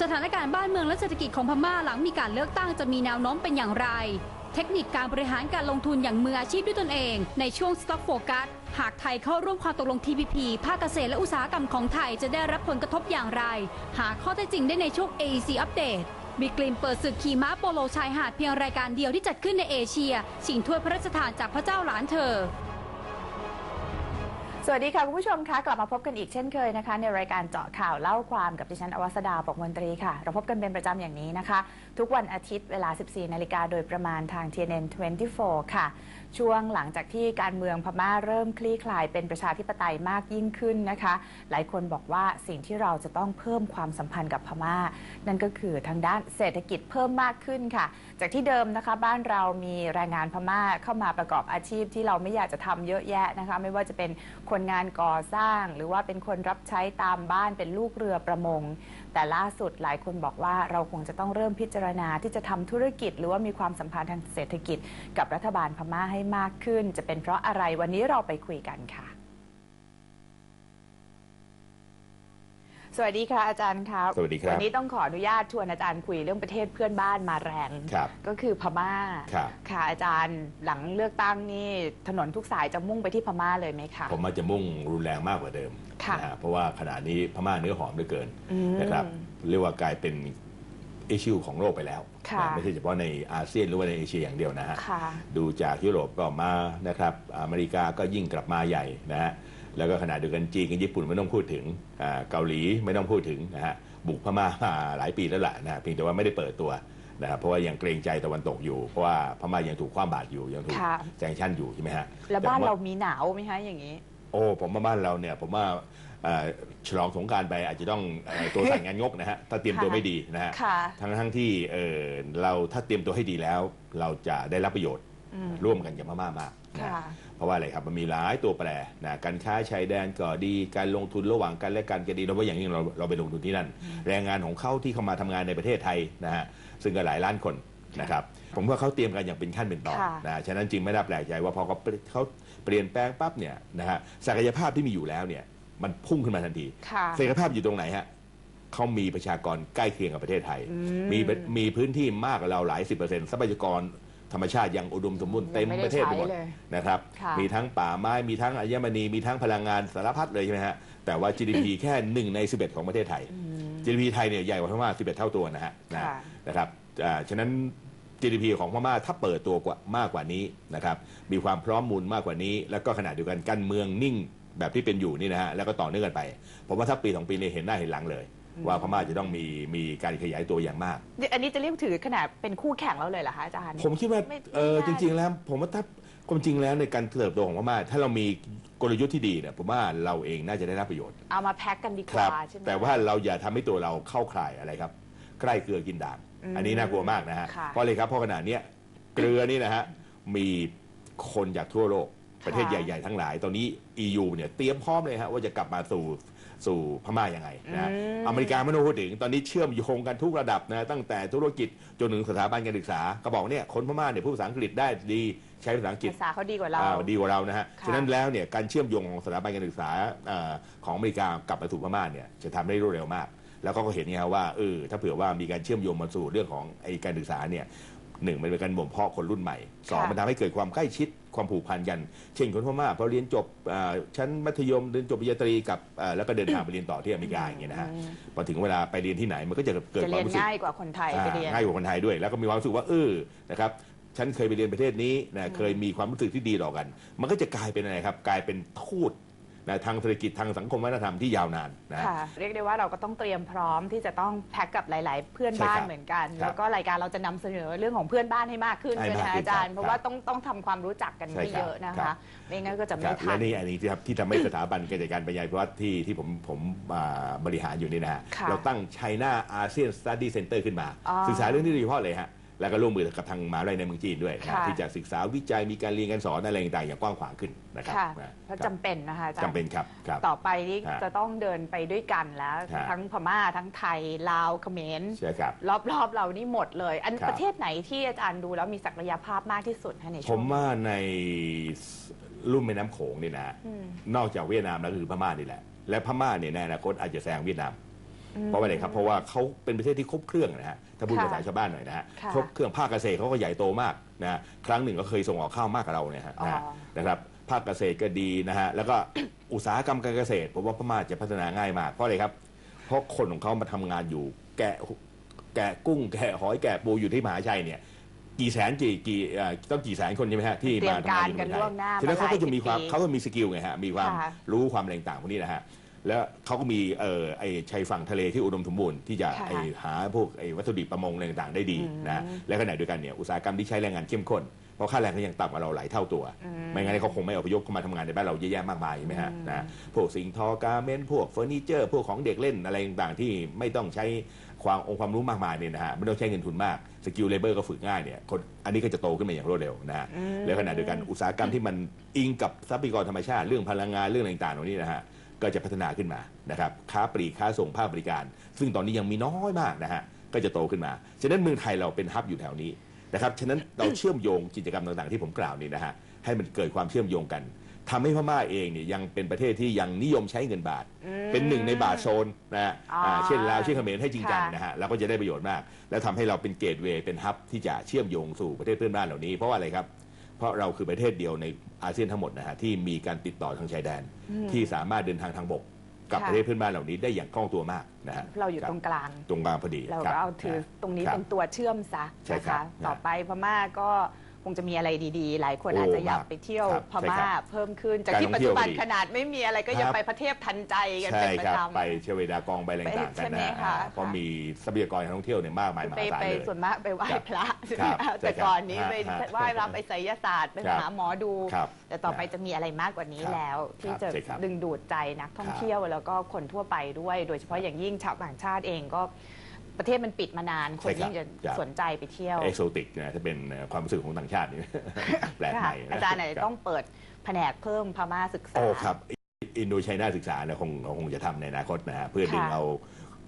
สถานการณ์บ้านเมืองและเศรษฐกิจของพม่าหลังมีการเลือกตั้งจะมีแนวโน้มเป็นอย่างไร เทคนิคการบริหารการลงทุนอย่างมืออาชีพด้วยตนเอง ในช่วง Stock Focus หากไทยเข้าร่วมความตกลง TPP ภาคเกษตรและอุตสาหกรรมของไทยจะได้รับผลกระทบอย่างไร หาข้อเท็จจริงได้ในช่วง AEC อัปเดตบิ๊กลิมเปิดศึกขี่ม้าโปโลชายหาดเพียงรายการเดียวที่จัดขึ้นในเอเชียชิงถ้วยพระราชทานจากพระเจ้าหลานเธอ สวัสดีค่ะ คุณผู้ชมคะกลับมาพบกันอีกเช่นเคยนะคะ ในรายการเจาะข่าวเล่าความกับดิฉันอวสดาปกมนตรีค่ะ เราพบกันเป็นประจำอย่างนี้นะคะ ทุกวันอาทิตย์เวลา 14 นาฬิกาโดยประมาณทาง TNN 24 ค่ะ ช่วงหลังจากที่การเมืองพม่าเริ่มคลี่คลายเป็นประชาธิปไตยมากยิ่งขึ้นนะคะ หลายคนบอกว่าสิ่งที่เราจะต้องเพิ่มความสัมพันธ์กับพม่า นั่นก็คือทางด้านเศรษฐกิจเพิ่มมากขึ้นค่ะ จากที่เดิมนะคะบ้านเรามีแรงงานพม่าเข้ามาประกอบอาชีพที่เราไม่อยากจะทำเยอะแยะนะคะ ไม่ว่าจะเป็นคนงานก่อสร้าง หรือว่าเป็นคนรับใช้ตามบ้านเป็นลูกเรือประมง แต่ล่าสุดหลายคนบอกว่าเราคงจะต้องเริ่มพิจารณาที่จะทำธุรกิจ หรือว่ามีความสัมพันธ์ทางเศรษฐกิจ กับรัฐบาลพม่าให้มากขึ้น จะเป็นเพราะอะไรวันนี้เราไปคุยกันค่ะ สวัสดีค่ะอาจารย์ครับสวัสดีครับวันนี้ต้องขออนุญาตชวนอาจารย์คุยเรื่องประเทศเพื่อนบ้านมาแรง ครับ ก็คือพม่าครับ ค่ะอาจารย์หลังเลือกตั้งนี่ถนนทุกสายจะมุ่งไปที่พม่าเลยไหมคะ ผมมันจะมุ่งรุนแรงมากกว่าเดิมค่ะนะฮะเพราะว่าขณะนี้พม่าเนื้อหอมเหลือเกินอืมนะครับเรียกว่ากลายเป็นอิชิวของโลกไปแล้วค่ะ นะไม่ใช่เฉพาะในอาเซียนหรือว่าในเอเชียอย่างเดียวนะฮะ ค่ะ ดูจากยุโรปก็มานะครับ อเมริกาก็ยิ่งกลับมาใหญ่นะฮะ แล้วก็ขณะเดียวกันจีนกับญี่ปุ่นไม่ต้องพูดถึงอ่าเกาหลีไม่ต้องพูดถึงนะฮะบุกพม่ามาหลายปีแล้วล่ะนะฮะเพียงแต่ว่าไม่ได้เปิดตัวนะครับเพราะว่ายังเกรงใจตะวันตกอยู่ เพราะว่าพม่ายังถูกคว้าบาตรอยู่ยังถูกค่ะแซงชั่นอยู่ใช่ไหมฮะแล้วบ้านต่เรามีหนาวไหมคะอย่างนี้ โอ้ผมว่าบ้านเราเนี่ยผมว่าเอ่อฉลองสงกรารไปอาจจะต้องเอ่อตัวสั่นงานงกนะฮะถ้าเตรียมตัวค่ะไม่ดีนะฮะค่ะทั้งทั้งที่เอ่อเราถ้าเตรียมตัวให้ดีแล้ว เราจะได้รับประโยชน์ ร่วมกันกับพม่ามากนะค่ะเพราะว่าอะไรครับมันมีหลายตัวแปรนะการค้าชายแดนก็ดีการลงทุนระหว่างกันและกันก็ดีเราว่าอย่างนี้เราเราไปลงทุนที่นั่น แรงงานของเขาที่เข้ามาทำงานในประเทศไทยนะฮะซึ่งก็หลายล้านคนนะครับผมว่าเขาเตรียมกันอย่างเป็นขั้นเป็นตอนค่ะนะฉะนั้นจึงไม่น่าแปลกใจว่าพอเขาเขาเปลี่ยนแปลงปั๊บเนี่ยนะฮะศักยภาพที่มีอยู่แล้วเนี่ยมันพุ่งขึ้นมาทันทีค่ะศักยภาพอยู่ตรงไหนฮะเขามีประชากรใกล้เคียงกับประเทศไทย มีมีพื้นที่มากกว่าเราหลายสิบเปอร์เซ็นต์ทรัพยากร ธรรมชาติยังอุดมสมบูรณ์เต็มไม่ได้ประเทศไปหมดใช้เลยนะครับค่ะมีทั้งป่าไม้มีทั้งอัญมณีมีทั้งพลังงานสารพัดเลยใช่ไหมฮะแต่ว่า GDP แค่หนึ่งใน 11 ของประเทศไทย GDP ไทยเนี่ยใหญ่กว่าพม่า 11 เท่าตัวนะฮะนะค่ะนะครับอ่าฉะนั้น GDP ของพม่าถ้าเปิดตัวกว่ามากกว่านี้นะครับมีความพร้อมมูลมากกว่านี้ แล้วก็ขณะเดียวกันการเมืองนิ่งแบบที่เป็นอยู่นี่นะฮะแล้วก็ต่อเนื่องกันไปผมว่าถ้าปีสองปีนี้เห็นหน้าเห็นหลังเลย ว่าพม่าจะต้องมีมีการขยายตัวอย่างมาก อันนี้จะเรียกถือขนาดเป็นคู่แข่งแล้วเลยเหรอคะอาจารย์ ผมคิดว่าไม่เออไม่จน่าริง ๆ แล้ว ผมว่าถ้าความจริงแล้วในการเติบโตของพม่าถ้าเรามีกลยุทธ์ที่ดีเนี่ยผมว่าเราเองน่าจะได้รับประโยชน์ เอามาแพ็กกันดีกครัว่าใช่ไหมแต่ว่าเราอย่าทำให้ตัวเราเข้าข่ายอะไรครับ ใกล้เกลือกินด่างอันนี้น่ากลัวมากนะฮะค่ะเพราะเลยครับเพราะขนาดเนี้ยเกลือนี่นะฮะมีคนจากทั่วโลกประเทศใหญ่ ๆ ทั้งหลาย ตอนนี้ EU เนี่ยเตรียมพร้อมเลยฮะว่าจะกลับมาสู่ สู่พม่ายังไงนะฮะอเมริกาไม่ต้องพูดถึงตอนนี้เชื่อมโยงกันทุกระดับนะตั้งแต่ธุรกิจจนถึงสถาบันการศึกษาก็บอกเนี่ยคนพม่าเนี่ยพูดภาษาอังกฤษได้ดีใช้ภาษาอังกฤษภาษาเขาดีกว่าเราอ่าดีกว่าเรานะฮะค่ะฉะนั้นแล้วเนี่ยการเชื่อมโยงของสถาบันการศึกษาเอ่อของอเมริกากลับมาสู่พม่าเนี่ยจะทำได้รวดเร็วมาก แล้วก็เห็นไงครับว่าเออถ้าเผื่อว่ามีการเชื่อมโยงมาสู่เรื่องของไอ้การศึกษาเนี่ย หนึ่งมันเป็นการบ่มเพาะคนรุ่นใหม่สองค่ะมันทำให้เกิดความใกล้ชิดความผูกพันกัน เช่นคนพม่าพอเรียนจบอ่าชั้นมัธยมเรียนจบปริญญาตรีกับอ่าแล้วก็เดินทางไปเรียนต่อที่อเมริกาอย่างเงี้ยนะฮะพอถึงเวลาไปเรียนที่ไหนมันก็จะเกิดจะควาเรีมยนรู้สึกง่ายกว่าคนไทยไปเรียนอ่าง่ายกว่าคนไทยด้วย แล้วก็มีความรู้สึกว่าเออนะครับฉันเคยไปเรียนประเทศนี้นะเคยมีความรู้สึกที่ดีต่อกัน มันก็จะกลายเป็นอะไรครับ กลายเป็นทูต นะทางเศรษฐกิจทางสังคมวัฒนธรรมที่ยาวนานนะ ค่ะเรียกได้ว่าเราก็ต้องเตรียมพร้อมที่จะต้องแพ็กกับหลาย ๆ เพื่อนใช่บ้านครับเหมือนกัน ครับแล้วก็รายการเราจะนำเสนอเรื่องของเพื่อนบ้านให้มากขึ้นให้ใช่ไหมมากคะขึ้นอาจารย์ครับเพราะว่าต้องต้องทำความรู้จักกันใช่ให้ครับเยอะนะครัคะบ ไม่งั้นก็จะคไม่รับทัและน นี่อันนี้ที่ครับที่ทำให้สถาบันการจัดการปัญญาพิวัตรที่ที่ผมผมอ่าบริหารอยู่นี่นะฮะค่ะเราตั้ง China ASEAN Study Center ขึ้นมา อ๋อ ศึกษาเรื่องนี้โดยเฉพาะเลยฮะ แล้วก็ร่วมมือกับทางมหาวิทยาลัยในเมืองจีนด้วยนะค่ะ ที่จะศึกษาวิจัยมีการเรียนการสอนอะไรต่างๆอย่างกว้างขวางขึ้นนะครับค่ะนะเพราะครับจำเป็นนะคะอาจารย์จำเป็นครับครับ ต่อไปนี่ฮะจะต้องเดินไปด้วยกันแล้ว ฮะ ทั้งพม่าทั้งไทยลาวเขมรใช่ครับ รอบๆเรานี่หมดเลย อันครับ ประเทศไหนที่อาจารย์ดูแล้วมีศักยภาพมากที่สุดคะในผช่วมงว่าในลุ่มแม่น้ำโขงนี่นะนอกจากเวียดนามแล้วก็คือพม่านี่แหละ และพม่าเนี่ยในอนาคตอาจจะแซงเวียดนาม เพราะว่าอะไรครับเพราะว่าเขาเป็นประเทศที่ครบเครื่องนะฮะถ้าพูดค่ะภาษาชาวบ้านหน่อยนะฮะค่ะครบเครื่องภาคเกษตรเขาก็ใหญ่โตมากนะฮะครั้งหนึ่งก็เคยส่งออกข้าวมากกว่าเราเนี่ยฮะนะฮะอ๋อนะครับภาคเกษตรก็ดีนะฮะแล้วก็ อุตสาหกรรมการเกษตรผมว่าพม่าจะพัฒนาง่ายมากเพราะอะไรครับ เพราะคนของเขามาทำงานอยู่แกะแกะกุ้งแกะหอยแกะปูอยู่ที่มหาชัยเนี่ย กี่แสนกี่กี่เอ่อต้องกี่แสนคนใช่ไหมฮะที่เตรียมามทำงานอยู่การกันเมืองไทล่วงหน้ายฉะนั้นเขาก็จะมีความมาหลายสิบปีเขาก็มีสกิลไงฮะมีความค่ะ รู้ความอะไรต่างๆพวกนี้นะฮะ แล้วเขาก็มีเอ่อไอ้ชายฝั่งทะเลที่อุดมสมบูรณ์ที่จะค่ะไอ้หาพวกไอ้วัตถุดิบประมงอะไรต่างๆได้ดีนะและขณะเดียวกันเนี่ยอุตสาหกรรมที่ใช้แรงงานเข้มข้นเพราะค่าแรงเขายังต่ำกว่าเราหลายเท่าตัว ไม่งั้นเขาคงไม่อพยพเข้ามาทำงานในบ้านเราเยอะแยะมากมายใช่ไหมฮะนะพวกสิ่งทอการเมนต์พวกเฟอร์นิเจอร์ พวกของเด็กเล่นอะไรต่างๆ ที่ไม่ต้องใช้ความองค์ความรู้มากมายเนี่ยนะฮะไม่ต้องใช้เงินทุนมากสกิลเลเบอร์ก็ฝึกง่ายเนี่ยคนอันนี้ก็จะโตขึ้นมาอย่างรวดเร็วนะฮะแล้วขณะเดียวกันอุตสาหกรรมที่มันอิงกับทรัพยากรธรรมชาติเรื่องพลังงานเรื่องอะไรต่างๆตรงนี้นะฮะ ก็จะพัฒนาขึ้นมานะครับค้าปลีกค้าส่งภาคบริการ ซึ่งตอนนี้ยังมีน้อยมากนะฮะก็จะโตขึ้นมา ฉะนั้นเมืองไทยเราเป็นฮับอยู่แถวนี้นะครับฉะนั้นเราเชื่อมโยงกิจกรรมต่างๆที่ผมกล่าวนี่นะฮะให้มันเกิดความเชื่อมโยงกันทำให้พม่าเองเนี่ยยังเป็นประเทศที่ยังนิยมใช้เงินบาท เป็นหนึ่งในบาทโซนนะฮะอ๋ออ่าเช่นลาวเช่นเขมรให้จริงจังค่ะนะฮะเราก็จะได้ประโยชน์มาก แล้วทำให้เราเป็นเกตเวย์เป็นฮับที่จะเชื่อมโยงสู่ประเทศเพื่อนบ้านเหล่านี้เพราะว่าอะไรครับ เพราะเราคือประเทศเดียวในอาเซียนทั้งหมดนะฮะที่มีการติดต่อทางชายแดน ที่สามารถเดินทางทางบกกับค่ะประเทศเพื่อนบ้านเหล่านี้ได้อย่างคล่องตัวมากนะฮะเราอยู่คบตรงกลางตรงกลางพอดีเราคก็บเอาถือนะตรงนี้ครับเป็นตัวเชื่อมซะใช่นะครัคะบต่อไปพม่าก็ คงจะมีอะไรดีๆ หลายคนโอ้อาจจะอยากมากไปเที่ยวครับพม่าใช่ครับเพิ่มขึ้น จากการที่ท่องปัจเที่จุยวบันก็ดีขนาดไม่มีอะไรก็ยังครับ ไปประเทศทันใจกันใช่เป็นประครับ จำ ไปเชเวดากองไปอะไรต่างๆกันใช่ไหมนะคะ เพราะมีทรัพยากรการท่องเที่ยวเนี่ยมากมายมไปหาศาลไปเลย ส่วนมากไปไหว้ครับพระใช่ไหมครับคะแต่ใช่ครับก่อนนี้ฮะไปฮะไหว้รับไปไสยศาสตร์ไปครับหาหมอดู ครับแต่ต่อไปจะมีอะไรมากกว่านี้ครับแล้ว ที่ครับจะใช่ครับดึงดูดใจนักท่องเที่ยวแล้วก็คนทั่วไปด้วย โดยเฉพาะอย่างยิ่งชาวต่างชาติเองก็ ประเทศมันปิดมานานคนใช่ครับยิ่งจะครับ สนใจไปเที่ยว เอ็กโซติกนะถ้าเป็นความรู้สึกของต่างชาตินี่ แปลกใหค่ะม่นะอาจารย์อาจจะคบต้องเปิดแผนกเพิ่มพม่าศึกษา โอ้ครับอินโดไชน่าศึกษาเนี่ยคงคงจะทำในอนาคตนะฮะเพื่อดึงค่ะ เอา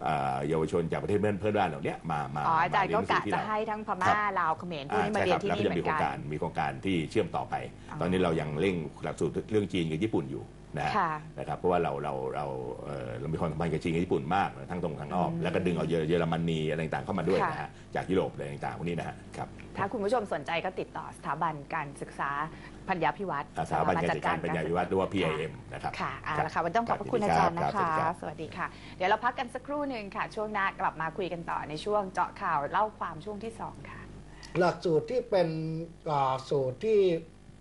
เอ่อเยาวชนจากประเทศเพื่อนเพื่อนบ้านเหล่านี้มามาอ๋ออาจารย์ก็มเนหนักะงสือที่จะเราให้ทั้งพครัม่าบลาวเขมรพวกอ่านี้มาใช่เรียคนรับที่แล้วนี่ก็เหจะมืมีอโครนงกัการนมีโครงการที่เชื่อมต่อไป อ๋อ ตอนนี้เรายังเร่งหลักสูตรเรื่องจีนกับญี่ปุ่นอยู่ นะฮะค่ะนะครับเพราะว่าเราเราเราเอ่อเรามีความสัมพันธ์กับจีนกับญี่ปุ่นมากนะทั้งตรงทั้งอ้อมแล้วก็ดึงเอาเยอเยอรมนีอะไรต่างๆเข้ามาด้วยค่ะนะฮะจากยุโรปอะไรต่างๆพวกนี้นะฮะครับถ้าคุณผู้ชมสนใจก็ติดต่อสถาบันการศึกษาปัญญาพิวัตรสถาบันการจัดการปัญญาวิวัฒน์หรือว่า PIM นะครับค่ะเอารับละค่ะวันนี้ต้องขอบพระคุณอาจารย์นะสวัสคะดีรับสวัสดีค่ะ เดี๋ยวเราพักกันสักครู่หนึ่งค่ะ ช่วงหน้ากลับมาคุยกันต่อในช่วงเจาะข่าวเล่าความช่วงที่สองค่ะ หลักสูตรที่เป็นเอ่อสูตรที่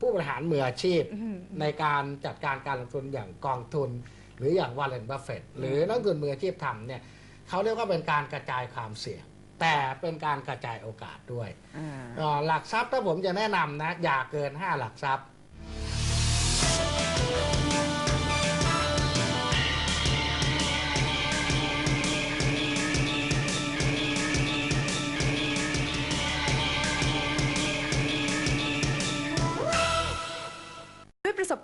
ผู้บริหารมืออาชีพอืมในการจัดการการลงทุนอย่างกองทุน หรืออย่างวอลเลนบัฟเฟตหรือนักลงทุนมืออาชีพทำเนี่ยเขาเรียกว่าเป็นการกระจายความเสี่ยง แต่เป็นการกระจายโอกาสด้วยเอ่อหลักทรัพย์ถ้าผมจะแนะนำนะอย่าเกิน 5 หลักทรัพย์